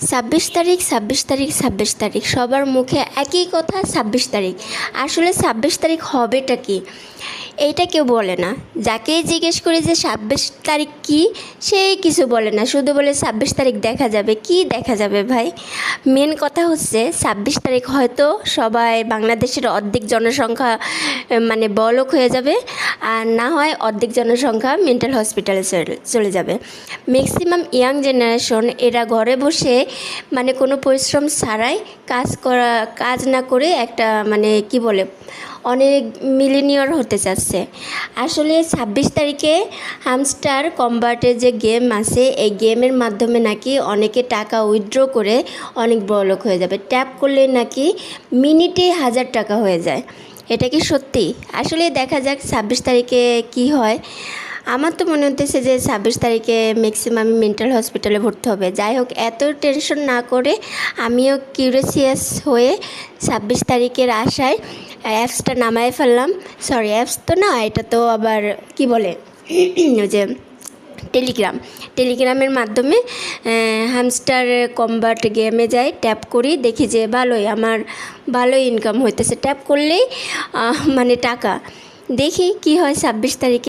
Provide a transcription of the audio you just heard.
ছাব্বিশ তারিখ ছাব্বিশ তারিখ ছাব্বিশ তারিখ। সবার মুখে একই কথা, ছাব্বিশ তারিখ। আসলে ছাব্বিশ তারিখ হবেটা কি? এইটা কেউ বলে না। যাকেই জিজ্ঞেস করি যে ছাব্বিশ তারিখ কি সেই কিছু বলে না। শুধু বলে ছাব্বিশ তারিখ দেখা যাবে। কি দেখা যাবে ভাই? মেন কথা হচ্ছে ছাব্বিশ তারিখ হয়তো সবাই বাংলাদেশের অর্ধেক জনসংখ্যা মানে বলক হয়ে যাবে। আর না হয় অর্ধেক জনসংখ্যা মেন্টাল হসপিটালে চলে যাবে। ম্যাক্সিমাম ইয়াং জেনারেশন এরা ঘরে বসে মানে কোনো পরিশ্রম ছাড়াই কাজ করা, কাজ না করে একটা মানে কি বলে অনেক মিলিনিয়র হতে চাচ্ছে আসলে ছাব্বিশ তারিখে হামস্টার কম্বার্টের যে গেম আছে, এই গেমের মাধ্যমে নাকি অনেকে টাকা উইথড্র করে অনেক বড়লোক হয়ে যাবে। ট্যাপ করলে নাকি মিনিটে হাজার টাকা হয়ে যায়। এটা কি সত্যি? আসলে দেখা যাক ছাব্বিশ তারিখে কি হয়। আমার তো মনে হতেছে যে ছাব্বিশ তারিখে ম্যাক্সিমাম মেন্টাল হসপিটালে ভর্তি হবে। যাই হোক, এত টেনশন না করে আমিও কিউরিয়াসিয়াস হয়ে ছাব্বিশ তারিখের আশায় অ্যাপসটা নামায় ফেললাম। সরি অ্যাপস তো না, এটা তো আবার কি বলে? যে টেলিগ্রাম টেলিগ্রামের মাধ্যমে হামস্টার কম্বাট গেমে যাই ট্যাপ করি, দেখি যে ভালোই, আমার ভালোই ইনকাম হইতেছে। ট্যাপ করলেই মানে টাকা। দেখি কি হয় ছাব্বিশ তারিখে।